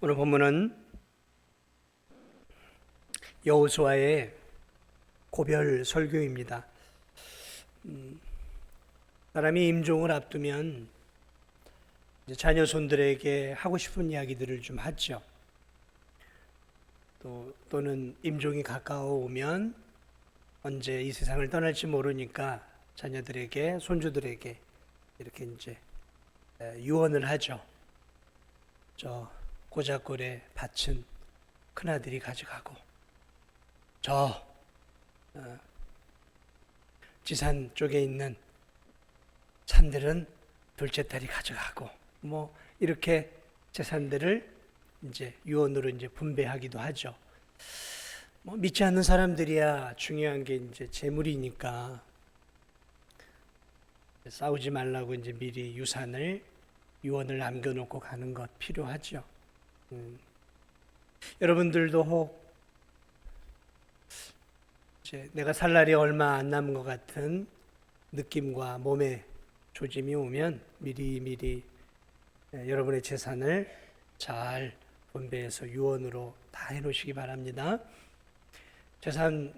오늘 본문은 여호수아의 고별 설교입니다. 음, 사람이 임종을 앞두면 이제 자녀 손들에게 하고 싶은 이야기들을 좀 하죠. 또 또는 임종이 가까워오면 언제 이 세상을 떠날지 모르니까 자녀들에게 손주들에게 이렇게 이제 에, 유언을 하죠. 저 고작골에 밭은 큰아들이 가져가고 저 어, 지산 쪽에 있는 산들은 둘째 딸이 가져가고 뭐 이렇게 재산들을 이제 유언으로 이제 분배하기도 하죠. 뭐 믿지 않는 사람들이야 중요한 게 이제 재물이니까 싸우지 말라고 이제 미리 유산을 유언을 남겨놓고 가는 것 필요하죠. 음. 여러분들도 혹 이제 내가 살 날이 얼마 안 남은 것 같은 느낌과 몸의 조짐이 오면 미리 미리 예, 여러분의 재산을 잘 분배해서 유언으로 다 해놓으시기 바랍니다. 재산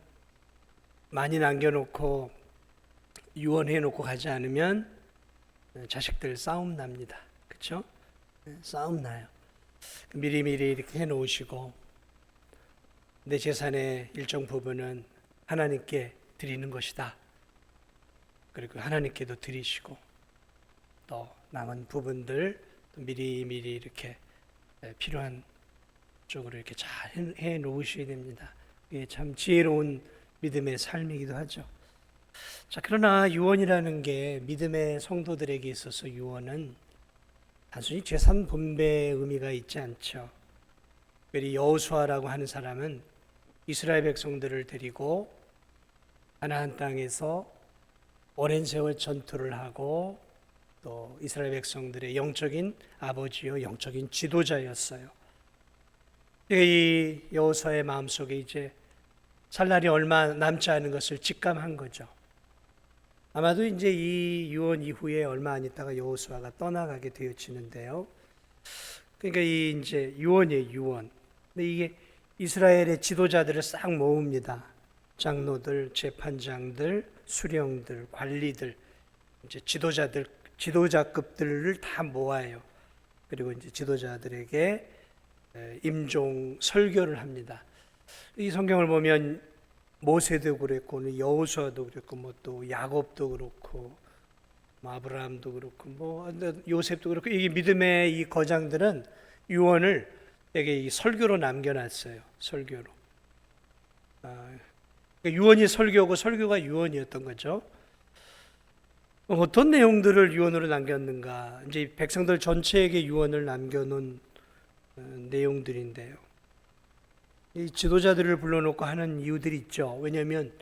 많이 남겨놓고 유언해놓고 가지 않으면 예, 자식들 싸움 납니다. 그렇죠? 싸움 나요. 미리미리 이렇게 해 놓으시고 내 재산의 일정 부분은 하나님께 드리는 것이다. 그리고 하나님께도 드리시고 또 남은 부분들 또 미리미리 이렇게 필요한 쪽으로 이렇게 잘 해 놓으셔야 됩니다. 이게 참 지혜로운 믿음의 삶이기도 하죠. 자, 그러나 유언이라는 게 믿음의 성도들에게 있어서 유언은 단순히 재산 분배의 의미가 있지 않죠. 특별히 여호수아라고 하는 사람은 이스라엘 백성들을 데리고 가나안 땅에서 오랜 세월 전투를 하고 또 이스라엘 백성들의 영적인 아버지요 영적인 지도자였어요. 이 여호수아의 마음속에 이제 살 날이 얼마 남지 않은 것을 직감한 거죠. 아마도 이제 이 유언 이후에 얼마 안 있다가 여호수아가 떠나가게 되어지는데요. 그러니까 이 이제 유언이에요, 유언. 근데 이게 이스라엘의 지도자들을 싹 모읍니다. 장로들, 재판장들, 수령들, 관리들, 이제 지도자들, 지도자급들을 다 모아요. 그리고 이제 지도자들에게 임종 설교를 합니다. 이 성경을 보면 모세도 그랬고 여호수아도 그랬고 뭐 또 야곱도 그렇고 뭐 아브라함도 그렇고 뭐 요셉도 그렇고 이 믿음의 이 거장들은 유언을 에게 이 설교로 남겨놨어요. 설교로. 아, 그러니까 유언이 설교고 설교가 유언이었던 거죠. 어떤 내용들을 유언으로 남겼는가? 이제 백성들 전체에게 유언을 남겨놓은 어, 내용들인데요. 이 지도자들을 불러놓고 하는 이유들이 있죠. 왜냐하면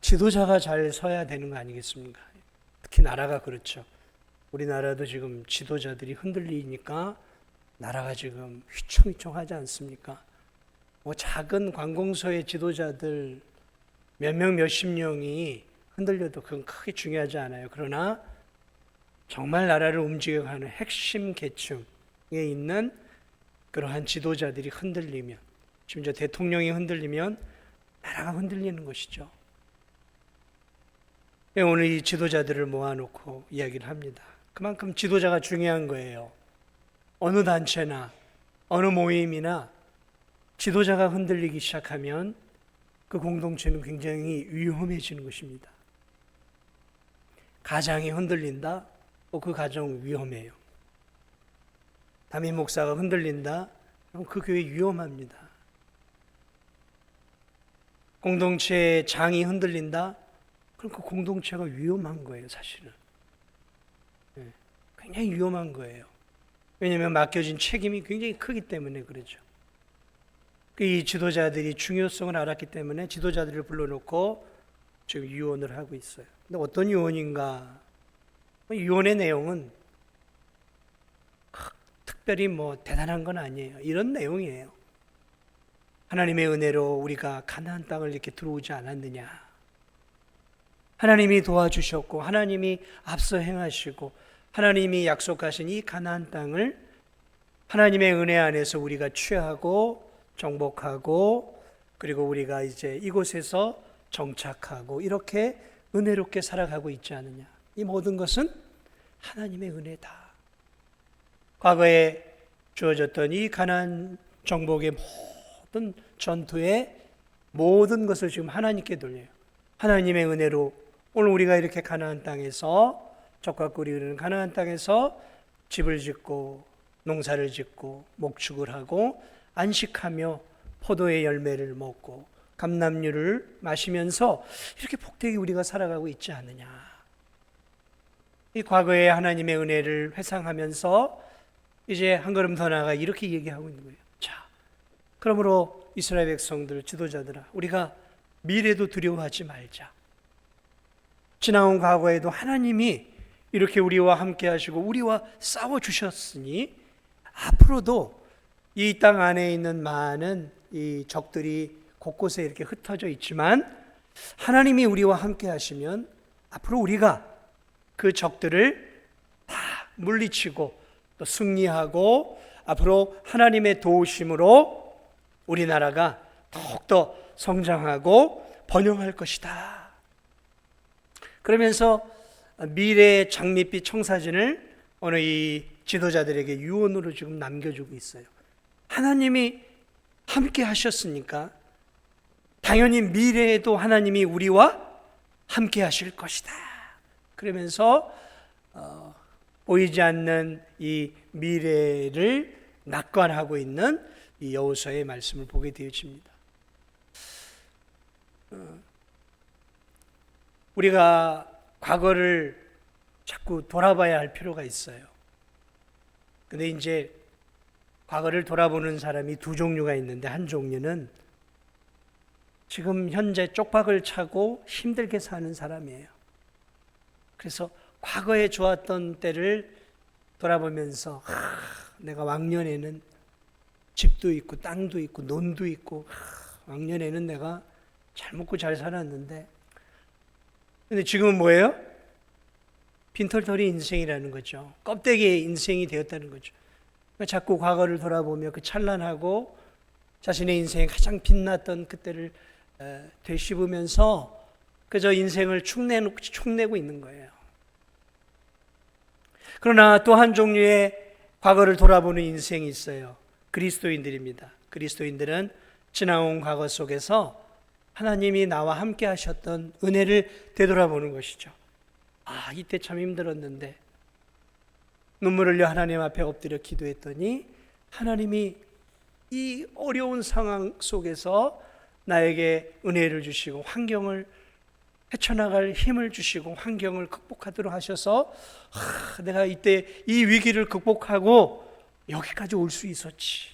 지도자가 잘 서야 되는 거 아니겠습니까? 특히 나라가 그렇죠. 우리나라도 지금 지도자들이 흔들리니까 나라가 지금 휘청휘청하지 않습니까? 뭐 작은 관공서의 지도자들 몇 명 몇십 명이 흔들려도 그건 크게 중요하지 않아요. 그러나 정말 나라를 움직여가는 핵심 계층에 있는 그러한 지도자들이 흔들리면 심지어 대통령이 흔들리면 나라가 흔들리는 것이죠. 예, 오늘 이 지도자들을 모아놓고 이야기를 합니다. 그만큼 지도자가 중요한 거예요. 어느 단체나 어느 모임이나 지도자가 흔들리기 시작하면 그 공동체는 굉장히 위험해지는 것입니다. 가장이 흔들린다? 어, 그 가정 위험해요. 담임 목사가 흔들린다? 그럼 그 교회 위험합니다. 공동체의 장이 흔들린다? 그럼 그 공동체가 위험한 거예요, 사실은. 네, 굉장히 위험한 거예요. 왜냐하면 맡겨진 책임이 굉장히 크기 때문에 그러죠. 그이 지도자들이 중요성을 알았기 때문에 지도자들을 불러놓고 지금 유언을 하고 있어요. 근데 어떤 유언인가? 유언의 내용은 특별히 뭐 대단한 건 아니에요. 이런 내용이에요. 하나님의 은혜로 우리가 가나안 땅을 이렇게 들어오지 않았느냐? 하나님이 도와주셨고 하나님이 앞서 행하시고 하나님이 약속하신 이 가나안 땅을 하나님의 은혜 안에서 우리가 취하고 정복하고 그리고 우리가 이제 이곳에서 정착하고 이렇게 은혜롭게 살아가고 있지 않느냐. 이 모든 것은 하나님의 은혜다. 과거에 주어졌던 이 가난 정복의 모든 전투의 모든 것을 지금 하나님께 돌려요. 하나님의 은혜로 오늘 우리가 이렇게 가나안 땅에서 적과 꿀이 흐르는 가나안 땅에서 집을 짓고 농사를 짓고 목축을 하고 안식하며 포도의 열매를 먹고 감남류를 마시면서 이렇게 복되게 우리가 살아가고 있지 않느냐. 이 과거의 하나님의 은혜를 회상하면서 이제 한 걸음 더 나아가 이렇게 얘기하고 있는 거예요. 자, 그러므로 이스라엘 백성들 지도자들아, 우리가 미래도 두려워하지 말자. 지나온 과거에도 하나님이 이렇게 우리와 함께 하시고 우리와 싸워 주셨으니 앞으로도 이 땅 안에 있는 많은 이 적들이 곳곳에 이렇게 흩어져 있지만 하나님이 우리와 함께 하시면 앞으로 우리가 그 적들을 다 물리치고 또 승리하고 앞으로 하나님의 도우심으로 우리나라가 더욱더 성장하고 번영할 것이다. 그러면서 미래의 장밋빛 청사진을 오늘 이 지도자들에게 유언으로 지금 남겨주고 있어요. 하나님이 함께 하셨으니까 당연히 미래에도 하나님이 우리와 함께 하실 것이다. 그러면서 어, 보이지 않는 이 미래를 낙관하고 있는 이 여호수아의 말씀을 보게 되어집니다. 어, 우리가 과거를 자꾸 돌아봐야 할 필요가 있어요. 근데 이제 과거를 돌아보는 사람이 두 종류가 있는데 한 종류는 지금 현재 쪽박을 차고 힘들게 사는 사람이에요. 그래서 과거에 좋았던 때를 돌아보면서 하, 내가 왕년에는 집도 있고 땅도 있고 논도 있고 하, 왕년에는 내가 잘 먹고 잘 살았는데 근데 지금은 뭐예요? 빈털털이 인생이라는 거죠. 껍데기의 인생이 되었다는 거죠. 그러니까 자꾸 과거를 돌아보며 그 찬란하고 자신의 인생에 가장 빛났던 그때를 되씹으면서 그저 인생을 축내고, 축내고 있는 거예요. 그러나 또 한 종류의 과거를 돌아보는 인생이 있어요. 그리스도인들입니다. 그리스도인들은 지나온 과거 속에서 하나님이 나와 함께 하셨던 은혜를 되돌아보는 것이죠. 아, 이때 참 힘들었는데 눈물 흘려 하나님 앞에 엎드려 기도했더니 하나님이 이 어려운 상황 속에서 나에게 은혜를 주시고 환경을 헤쳐나갈 힘을 주시고 환경을 극복하도록 하셔서 하, 내가 이때 이 위기를 극복하고 여기까지 올 수 있었지.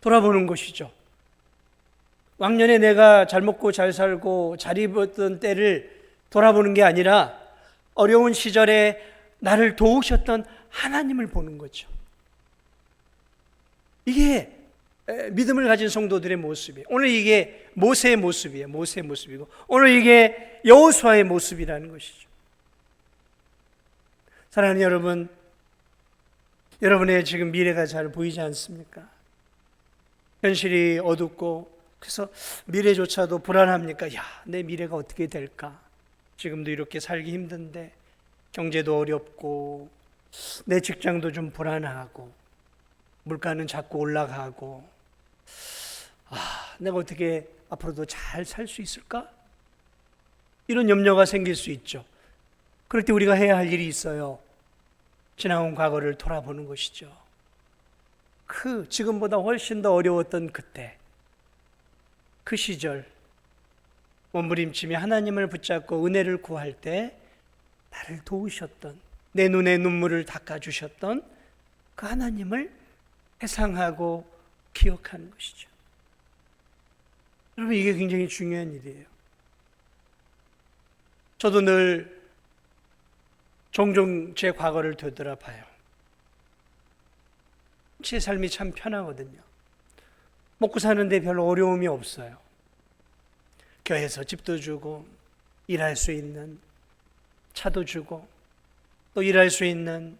돌아보는 것이죠. 왕년에 내가 잘 먹고 잘 살고 잘 입었던 때를 돌아보는 게 아니라 어려운 시절에 나를 도우셨던 하나님을 보는 거죠. 이게 믿음을 가진 성도들의 모습이에요. 오늘 이게 모세의 모습이에요. 모세의 모습이고 오늘 이게 여호수아의 모습이라는 것이죠. 사랑하는 여러분, 여러분의 지금 미래가 잘 보이지 않습니까? 현실이 어둡고 그래서 미래조차도 불안합니까? 야, 내 미래가 어떻게 될까? 지금도 이렇게 살기 힘든데 경제도 어렵고 내 직장도 좀 불안하고 물가는 자꾸 올라가고 아, 내가 어떻게 앞으로도 잘 살 수 있을까? 이런 염려가 생길 수 있죠. 그럴 때 우리가 해야 할 일이 있어요. 지나온 과거를 돌아보는 것이죠. 그 지금보다 훨씬 더 어려웠던 그때 그 시절 몸부림치며 하나님을 붙잡고 은혜를 구할 때 나를 도우셨던 내 눈에 눈물을 닦아주셨던 그 하나님을 회상하고 기억하는 것이죠. 여러분 이게 굉장히 중요한 일이에요. 저도 늘 종종 제 과거를 되돌아봐요. 제 삶이 참 편하거든요. 먹고 사는데 별로 어려움이 없어요. 교회에서 집도 주고 일할 수 있는 차도 주고 또 일할 수 있는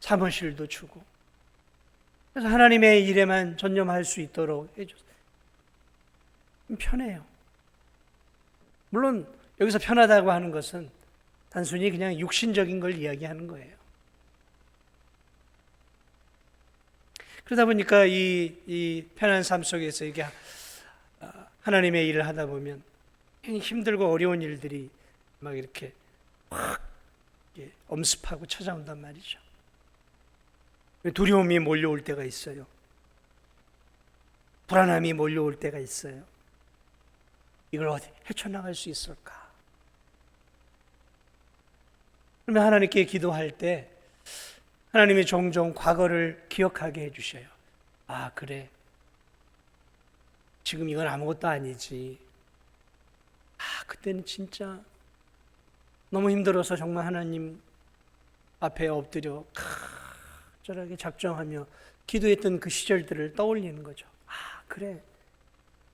사무실도 주고 그래서 하나님의 일에만 전념할 수 있도록 해줬어요. 편해요. 물론 여기서 편하다고 하는 것은 단순히 그냥 육신적인 걸 이야기하는 거예요. 그러다 보니까 이, 이 편한 삶 속에서 이게 아, 하나님의 일을 하다 보면 힘들고 어려운 일들이 막 이렇게 확 엄습하고 찾아온단 말이죠. 두려움이 몰려올 때가 있어요. 불안함이 몰려올 때가 있어요. 이걸 어디 헤쳐나갈 수 있을까? 그러면 하나님께 기도할 때 하나님이 종종 과거를 기억하게 해주셔요. 아, 그래. 지금 이건 아무것도 아니지. 아, 그때는 진짜 너무 힘들어서 정말 하나님 앞에 엎드려 저렇게 작정하며 기도했던 그 시절들을 떠올리는 거죠. 아, 그래.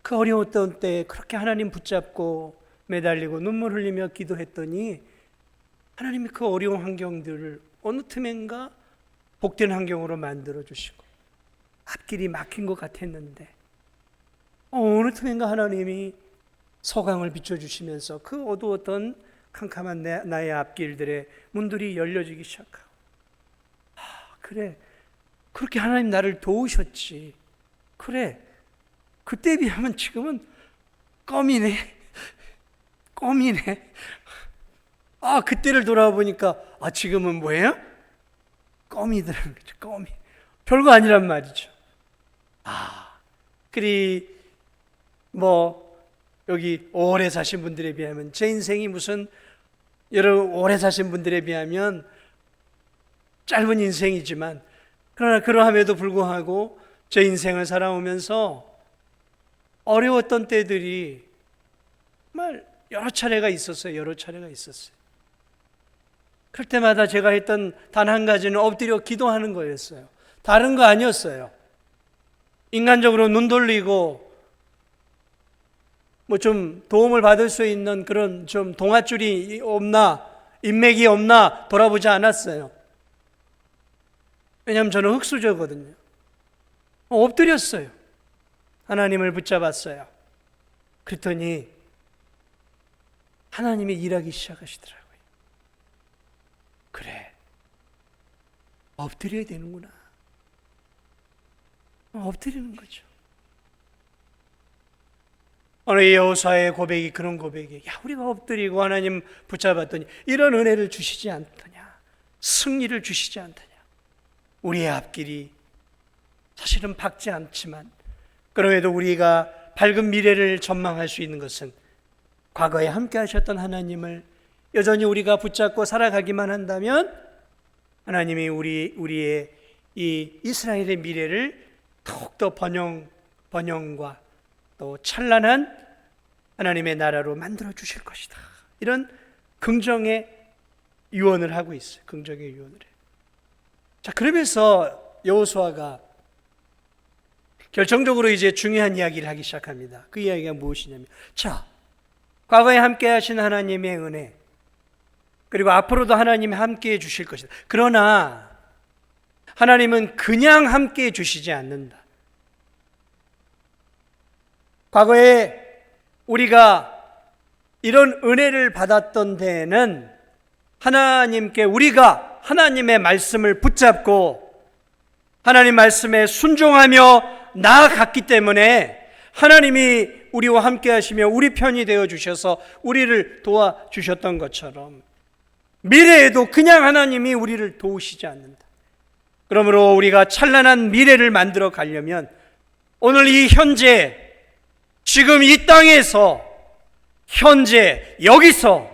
그 어려웠던 때 그렇게 하나님 붙잡고 매달리고 눈물 흘리며 기도했더니 하나님이 그 어려운 환경들을 어느 틈엔가 복된 환경으로 만들어 주시고 앞길이 막힌 것 같았는데 어느 틈엔가 하나님이 서강을 비춰 주시면서 그 어두웠던 캄캄한 내, 나의 앞길들의 문들이 열려지기 시작하고 아, 그래 그렇게 하나님 나를 도우셨지. 그래 그때에 비하면 지금은 껌이네. 껌이네 아 그때를 돌아보니까 아 지금은 뭐예요? 껌이더라는 거죠 껌이 별거 아니란 말이죠 아 그리 뭐 여기 오래 사신 분들에 비하면 제 인생이 무슨 여러분 오래 사신 분들에 비하면 짧은 인생이지만 그러나 그러함에도 불구하고 제 인생을 살아오면서 어려웠던 때들이 정말 여러 차례가 있었어요. 여러 차례가 있었어요. 그럴 때마다 제가 했던 단 한 가지는 엎드려 기도하는 거였어요. 다른 거 아니었어요. 인간적으로 눈 돌리고 뭐 좀 도움을 받을 수 있는 그런 좀 동아줄이 없나, 인맥이 없나 돌아보지 않았어요. 왜냐하면 저는 흙수저거든요. 엎드렸어요. 하나님을 붙잡았어요. 그랬더니 하나님이 일하기 시작하시더라고요. 그래. 엎드려야 되는구나. 엎드리는 거죠. 오늘 여호사의 고백이 그런 고백이에요. 야, 우리가 엎드리고 하나님 붙잡았더니 이런 은혜를 주시지 않더냐. 승리를 주시지 않더냐. 우리의 앞길이 사실은 밝지 않지만 그럼에도 우리가 밝은 미래를 전망할 수 있는 것은 과거에 함께 하셨던 하나님을 여전히 우리가 붙잡고 살아가기만 한다면 하나님이 우리 우리의 이 이스라엘의 미래를 더욱더 번영 번영과 또 찬란한 하나님의 나라로 만들어 주실 것이다. 이런 긍정의 유언을 하고 있어요. 긍정의 유언을 해. 자, 그러면서 여호수아가 결정적으로 이제 중요한 이야기를 하기 시작합니다. 그 이야기가 무엇이냐면, 자, 과거에 함께 하신 하나님의 은혜, 그리고 앞으로도 하나님이 함께 해 주실 것이다. 그러나, 하나님은 그냥 함께 해 주시지 않는다. 과거에 우리가 이런 은혜를 받았던 데에는 하나님께 우리가 하나님의 말씀을 붙잡고 하나님 말씀에 순종하며 나아갔기 때문에 하나님이 우리와 함께 하시며 우리 편이 되어 주셔서 우리를 도와 주셨던 것처럼 미래에도 그냥 하나님이 우리를 도우시지 않는다. 그러므로 우리가 찬란한 미래를 만들어 가려면 오늘 이 현재 지금 이 땅에서 현재 여기서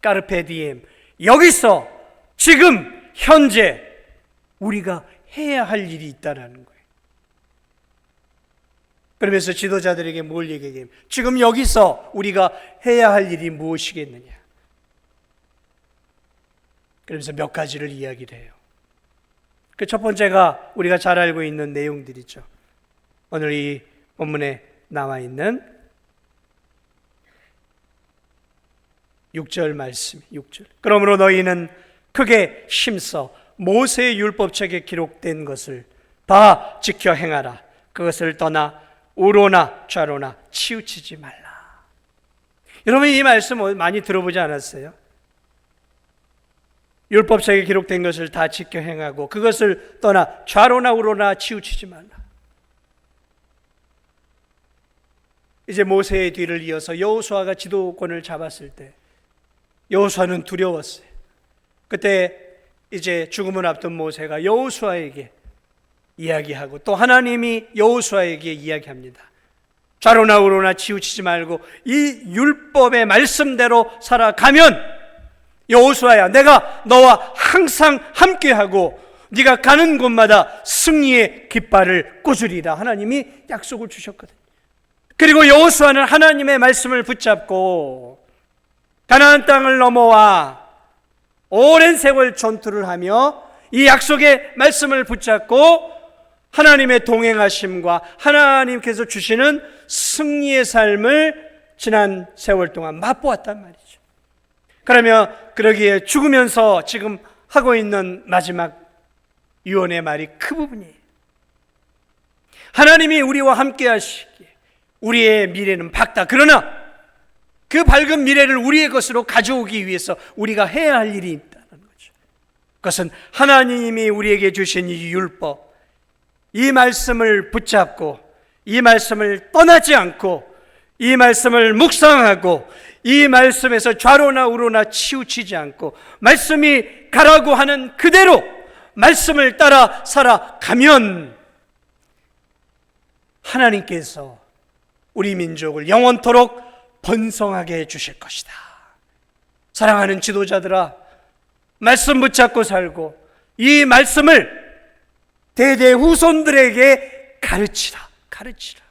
까르페 디엠 여기서 지금 현재 우리가 해야 할 일이 있다라는 거예요. 그러면서 지도자들에게 뭘 얘기해요? 지금 여기서 우리가 해야 할 일이 무엇이겠느냐? 그러면서 몇 가지를 이야기를 해요. 그 첫 번째가 우리가 잘 알고 있는 내용들이죠. 오늘 이 본문에 나와 있는 6절 말씀, 6절. 그러므로 너희는 크게 힘써 모세의 율법책에 기록된 것을 다 지켜 행하라. 그것을 떠나 우로나 좌로나 치우치지 말라. 여러분 이 말씀 많이 들어보지 않았어요? 율법책에 기록된 것을 다 지켜 행하고 그것을 떠나 좌로나 우로나 치우치지 말라. 이제 모세의 뒤를 이어서 여호수아가 지도권을 잡았을 때 여호수아는 두려웠어요. 그때 이제 죽음을 앞둔 모세가 여호수아에게 이야기하고 또 하나님이 여호수아에게 이야기합니다. 좌로나 우로나 치우치지 말고 이 율법의 말씀대로 살아가면 여호수아야 내가 너와 항상 함께하고 네가 가는 곳마다 승리의 깃발을 꽂으리라 하나님이 약속을 주셨거든요. 그리고 여호수아는 하나님의 말씀을 붙잡고 가나안 땅을 넘어와 오랜 세월 전투를 하며 이 약속의 말씀을 붙잡고 하나님의 동행하심과 하나님께서 주시는 승리의 삶을 지난 세월 동안 맛보았단 말이죠. 그러면 그러기에 죽으면서 지금 하고 있는 마지막 유언의 말이 그 부분이에요. 하나님이 우리와 함께 하시기에 우리의 미래는 밝다. 그러나 그 밝은 미래를 우리의 것으로 가져오기 위해서 우리가 해야 할 일이 있다는 거죠. 그것은 하나님이 우리에게 주신 이 율법, 이 말씀을 붙잡고 이 말씀을 떠나지 않고 이 말씀을 묵상하고 이 말씀에서 좌로나 우로나 치우치지 않고 말씀이 가라고 하는 그대로 말씀을 따라 살아가면 하나님께서 우리 민족을 영원토록 번성하게 해 주실 것이다. 사랑하는 지도자들아, 말씀 붙잡고 살고 이 말씀을 대대 후손들에게 가르치라, 가르치라.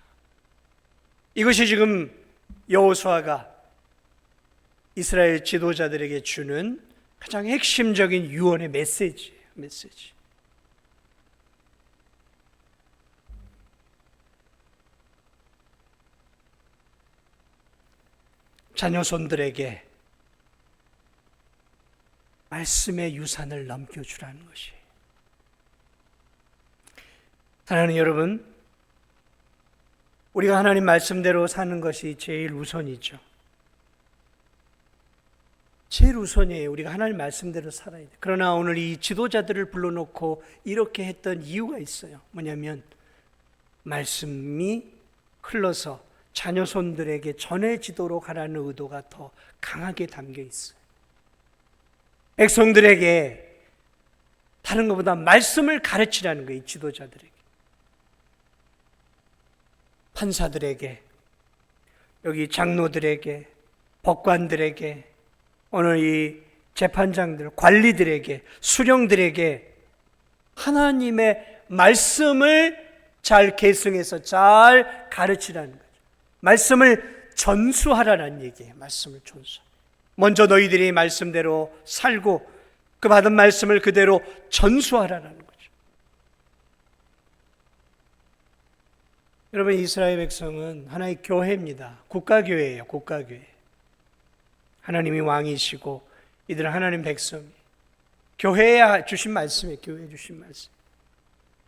이것이 지금 여호수아가 이스라엘 지도자들에게 주는 가장 핵심적인 유언의 메시지예요, 메시지. 자녀손들에게 말씀의 유산을 넘겨주라는 것이. 사랑하는 여러분, 우리가 하나님 말씀대로 사는 것이 제일 우선이죠. 제일 우선이에요. 우리가 하나님 말씀대로 살아야 돼. 그러나 오늘 이 지도자들을 불러놓고 이렇게 했던 이유가 있어요. 뭐냐면, 말씀이 흘러서 자녀손들에게 전해지도록 하라는 의도가 더 강하게 담겨 있어요. 백성들에게 다른 것보다 말씀을 가르치라는 거예요, 지도자들에게. 판사들에게, 여기 장로들에게, 법관들에게, 오늘 이 재판장들, 관리들에게, 수령들에게 하나님의 말씀을 잘 계승해서 잘 가르치라는 거예요. 말씀을 전수하라는 얘기예요. 말씀을 전수. 먼저 너희들이 말씀대로 살고 그 받은 말씀을 그대로 전수하라는 거죠. 여러분 이스라엘 백성은 하나의 교회입니다. 국가교회예요. 국가교회. 하나님이 왕이시고 이들은 하나님 백성. 교회에 주신 말씀이에요. 교회에 주신 말씀.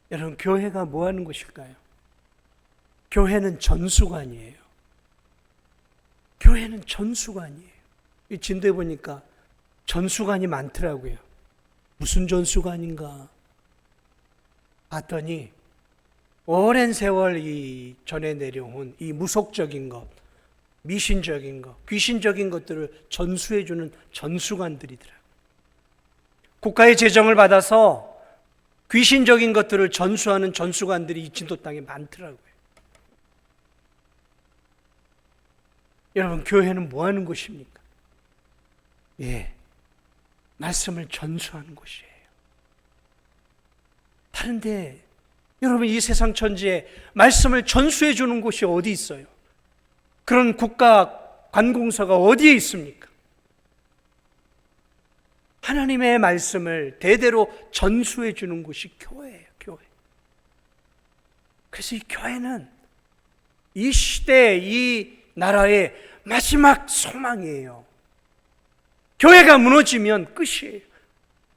여러분 교회가 뭐 하는 곳일까요? 교회는 전수관이에요. 교회는 전수관이에요. 이 진도에 보니까 전수관이 많더라고요. 무슨 전수관인가 봤더니 오랜 세월 이 전에 내려온 이 무속적인 것, 미신적인 것, 귀신적인 것들을 전수해주는 전수관들이더라. 국가의 재정을 받아서 귀신적인 것들을 전수하는 전수관들이 이 진도 땅에 많더라고요. 여러분, 교회는 뭐 하는 곳입니까? 예. 말씀을 전수하는 곳이에요. 다른데, 여러분, 이 세상 천지에 말씀을 전수해 주는 곳이 어디 있어요? 그런 국가 관공서가 어디에 있습니까? 하나님의 말씀을 대대로 전수해 주는 곳이 교회예요, 교회. 그래서 이 교회는 이 시대, 이 나라의 마지막 소망이에요. 교회가 무너지면 끝이에요.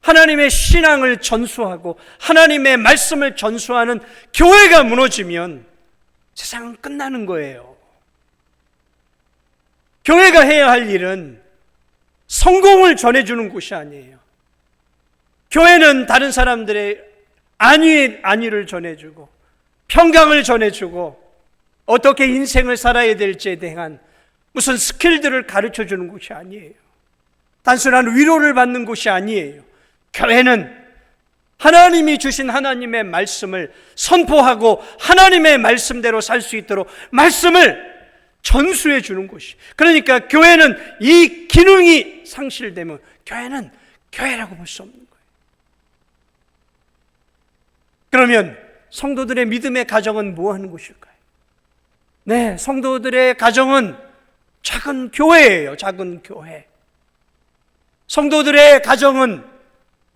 하나님의 신앙을 전수하고 하나님의 말씀을 전수하는 교회가 무너지면 세상은 끝나는 거예요. 교회가 해야 할 일은 성공을 전해주는 곳이 아니에요. 교회는 다른 사람들의 안위, 안위를 전해주고 평강을 전해주고 어떻게 인생을 살아야 될지에 대한 무슨 스킬들을 가르쳐 주는 곳이 아니에요. 단순한 위로를 받는 곳이 아니에요. 교회는 하나님이 주신 하나님의 말씀을 선포하고 하나님의 말씀대로 살 수 있도록 말씀을 전수해 주는 곳이. 그러니까 교회는 이 기능이 상실되면 교회는 교회라고 볼 수 없는 거예요. 그러면 성도들의 믿음의 가정은 뭐 하는 곳일까요? 네, 성도들의 가정은 작은 교회예요. 작은 교회. 성도들의 가정은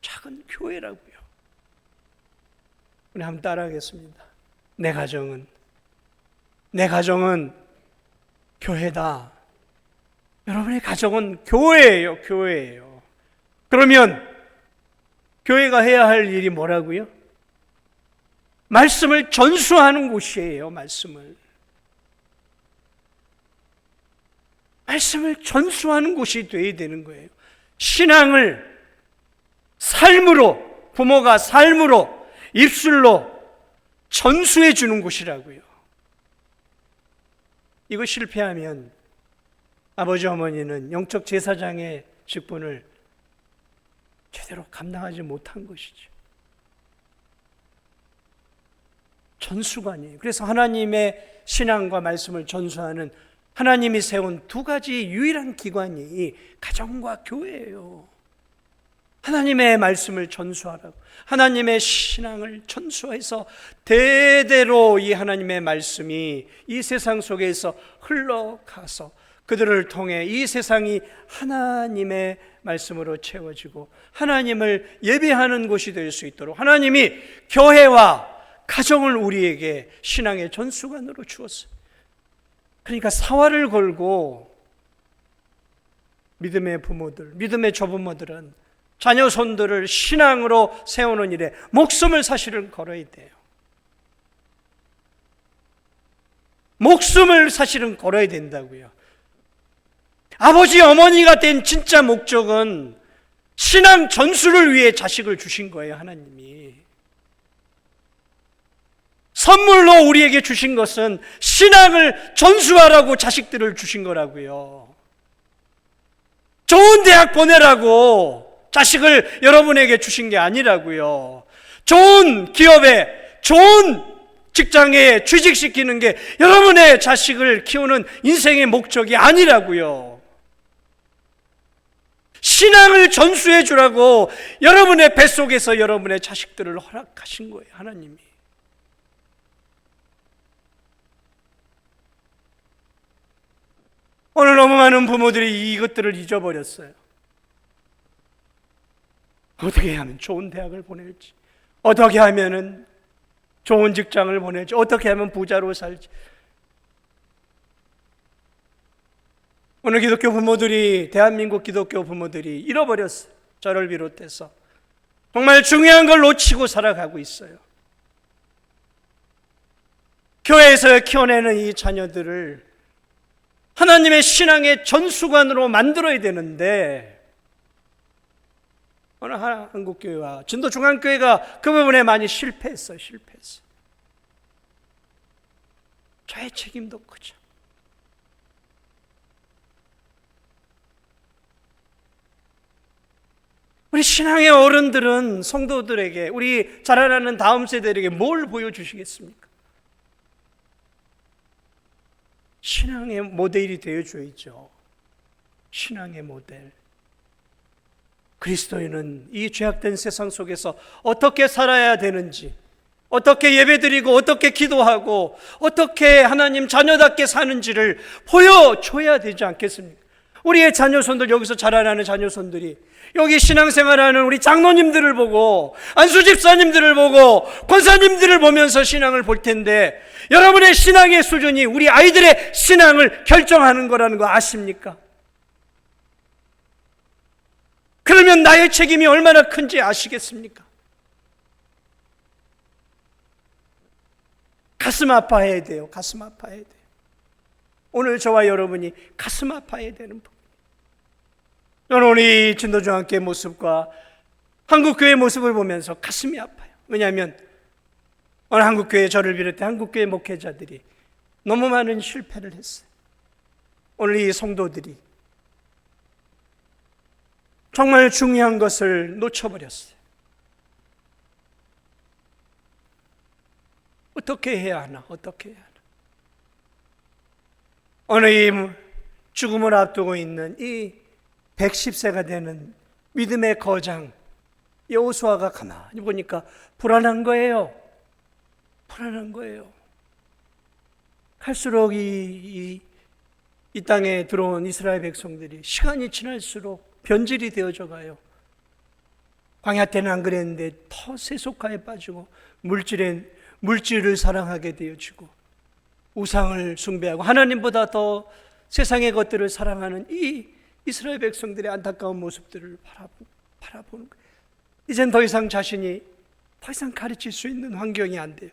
작은 교회라고요. 우리 한번 따라하겠습니다. 내 가정은 내 가정은 교회다. 여러분의 가정은 교회예요. 교회예요. 그러면 교회가 해야 할 일이 뭐라고요? 말씀을 전수하는 곳이에요. 말씀을. 말씀을 전수하는 곳이 되어야 되는 거예요. 신앙을 삶으로, 부모가 삶으로, 입술로 전수해 주는 곳이라고요. 이거 실패하면 아버지 어머니는 영적 제사장의 직분을 제대로 감당하지 못한 것이죠. 전수관이에요. 그래서 하나님의 신앙과 말씀을 전수하는 하나님이 세운 두 가지 유일한 기관이 가정과 교회예요. 하나님의 말씀을 전수하라고. 하나님의 신앙을 전수해서 대대로 이 하나님의 말씀이 이 세상 속에서 흘러가서 그들을 통해 이 세상이 하나님의 말씀으로 채워지고 하나님을 예배하는 곳이 될 수 있도록 하나님이 교회와 가정을 우리에게 신앙의 전수관으로 주었어요. 그러니까 사활을 걸고 믿음의 부모들, 믿음의 조부모들은 자녀 손들을 신앙으로 세우는 일에 목숨을 사실은 걸어야 돼요. 목숨을 사실은 걸어야 된다고요. 아버지, 어머니가 된 진짜 목적은 신앙 전수를 위해 자식을 주신 거예요, 하나님이. 선물로 우리에게 주신 것은 신앙을 전수하라고 자식들을 주신 거라고요. 좋은 대학 보내라고 자식을 여러분에게 주신 게 아니라고요. 좋은 기업에, 좋은 직장에 취직시키는 게 여러분의 자식을 키우는 인생의 목적이 아니라고요. 신앙을 전수해 주라고 여러분의 뱃속에서 여러분의 자식들을 허락하신 거예요, 하나님이. 오늘 너무 많은 부모들이 이것들을 잊어버렸어요. 어떻게 하면 좋은 대학을 보낼지, 어떻게 하면은 좋은 직장을 보낼지, 어떻게 하면 부자로 살지. 오늘 기독교 부모들이, 대한민국 기독교 부모들이 잃어버렸어요. 저를 비롯해서. 정말 중요한 걸 놓치고 살아가고 있어요. 교회에서 키워내는 이 자녀들을 하나님의 신앙의 전수관으로 만들어야 되는데, 어느 한국교회와 진도중앙교회가 그 부분에 많이 실패했어요. 실패했어요. 저의 책임도 크죠. 우리 신앙의 어른들은 성도들에게 우리 자라나는 다음 세대에게 뭘 보여주시겠습니까? 신앙의 모델이 되어줘야죠. 신앙의 모델. 그리스도인은 이 죄악된 세상 속에서 어떻게 살아야 되는지, 어떻게 예배드리고, 어떻게 기도하고, 어떻게 하나님 자녀답게 사는지를 보여줘야 되지 않겠습니까? 우리의 자녀손들, 여기서 자라나는 자녀손들이, 여기 신앙생활하는 우리 장로님들을 보고, 안수 집사님들을 보고, 권사님들을 보면서 신앙을 볼 텐데, 여러분의 신앙의 수준이 우리 아이들의 신앙을 결정하는 거라는 거 아십니까? 그러면 나의 책임이 얼마나 큰지 아시겠습니까? 가슴 아파해야 돼요. 가슴 아파해야 돼요. 오늘 저와 여러분이 가슴 아파해야 되는 부 저는 우리 진도중앙교회 모습과 한국교회 모습을 보면서 가슴이 아파요. 왜냐하면 오늘 한국교회 저를 비롯해 한국교회 목회자들이 너무 많은 실패를 했어요. 오늘 이 성도들이 정말 중요한 것을 놓쳐버렸어요. 어떻게 해야 하나? 어떻게 해야 하나? 오늘 이 죽음을 앞두고 있는 이 110세가 되는 믿음의 거장 여호수아가 가만히 보니까 불안한 거예요. 불안한 거예요. 갈수록 이, 이, 이 땅에 들어온 이스라엘 백성들이 시간이 지날수록 변질이 되어져 가요. 광야 때는 안 그랬는데 더 세속화에 빠지고 물질에 물질을 사랑하게 되어지고 우상을 숭배하고 하나님보다 더 세상의 것들을 사랑하는 이 이스라엘 백성들의 안타까운 모습들을 바라보, 바라보는 거예요. 이젠 더 이상 자신이 더 이상 가르칠 수 있는 환경이 안 돼요.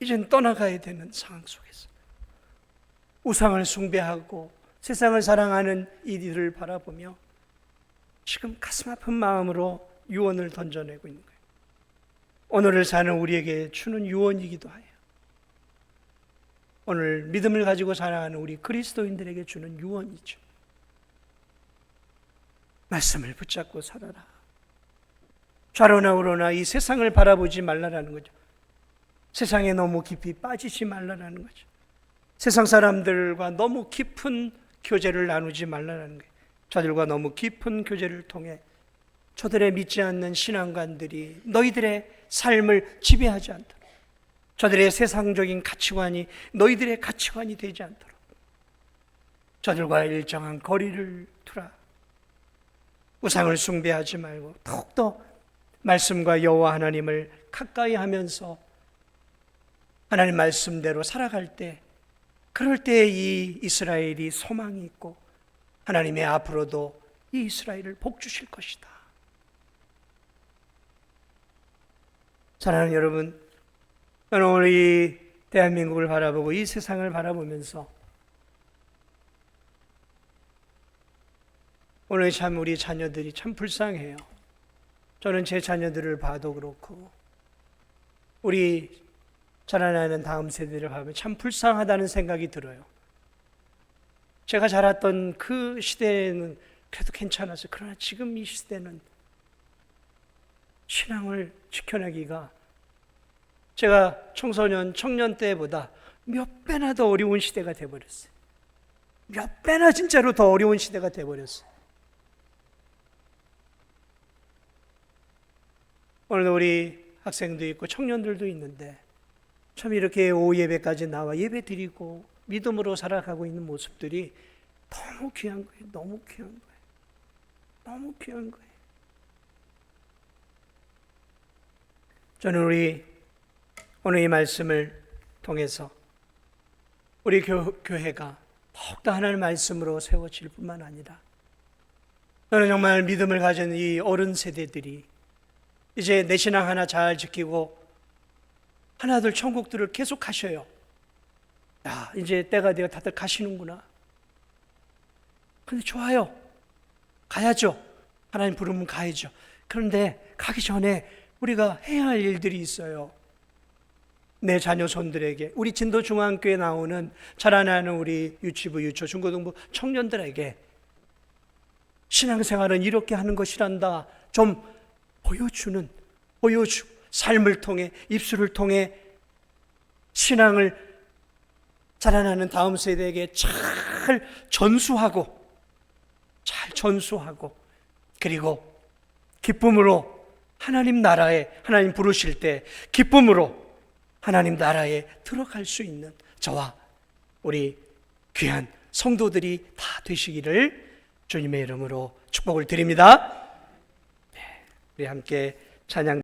이젠 떠나가야 되는 상황 속에서 우상을 숭배하고 세상을 사랑하는 이들을 바라보며 지금 가슴 아픈 마음으로 유언을 던져내고 있는 거예요. 오늘을 사는 우리에게 주는 유언이기도 해요. 오늘 믿음을 가지고 살아가는 우리 그리스도인들에게 주는 유언이죠. 말씀을 붙잡고 살아라. 좌로나 우로나 이 세상을 바라보지 말라라는 거죠. 세상에 너무 깊이 빠지지 말라라는 거죠. 세상 사람들과 너무 깊은 교제를 나누지 말라는 거예요. 저들과 너무 깊은 교제를 통해 저들의 믿지 않는 신앙관들이 너희들의 삶을 지배하지 않도록 저들의 세상적인 가치관이 너희들의 가치관이 되지 않도록 저들과 일정한 거리를 두라. 우상을 숭배하지 말고 더욱더 말씀과 여호와 하나님을 가까이 하면서 하나님 말씀대로 살아갈 때 그럴 때 이 이스라엘이 소망이 있고 하나님의 앞으로도 이 이스라엘을 복 주실 것이다. 사랑하는 여러분, 오늘 이 대한민국을 바라보고 이 세상을 바라보면서 오늘 참 우리 자녀들이 참 불쌍해요. 저는 제 자녀들을 봐도 그렇고 우리 자라나는 다음 세대를 보면 참 불쌍하다는 생각이 들어요. 제가 자랐던 그 시대에는 그래도 괜찮았어요. 그러나 지금 이 시대는 신앙을 지켜내기가 제가 청소년, 청년 때보다 몇 배나 더 어려운 시대가 돼버렸어요. 몇 배나 진짜로 더 어려운 시대가 돼버렸어요. 오늘 우리 학생도 있고 청년들도 있는데 참 이렇게 오후 예배까지 나와 예배 드리고 믿음으로 살아가고 있는 모습들이 너무 귀한 거예요. 너무 귀한 거예요. 너무 귀한 거예요. 저는 우리 오늘 이 말씀을 통해서 우리 교, 교회가 더욱더 하나님 말씀으로 세워질 뿐만 아니라 저는 정말 믿음을 가진 이 어른 세대들이 이제 내 신앙 하나 잘 지키고 하나둘 천국들을 계속 가셔요. 야, 이제 때가 되어 다들 가시는구나. 근데 좋아요. 가야죠. 하나님 부르면 가야죠. 그런데 가기 전에 우리가 해야 할 일들이 있어요. 내 자녀 손들에게, 우리 진도 중앙교회 나오는 자라나는 우리 유치부, 유초, 중고등부 청년들에게 신앙생활은 이렇게 하는 것이란다. 좀 보여주는, 보여주, 삶을 통해, 입술을 통해 신앙을 자라나는 다음 세대에게 잘 전수하고, 잘 전수하고, 그리고 기쁨으로 하나님 나라에, 하나님 부르실 때 기쁨으로 하나님 나라에 들어갈 수 있는 저와 우리 귀한 성도들이 다 되시기를 주님의 이름으로 축복을 드립니다. 네, 우리 함께 찬양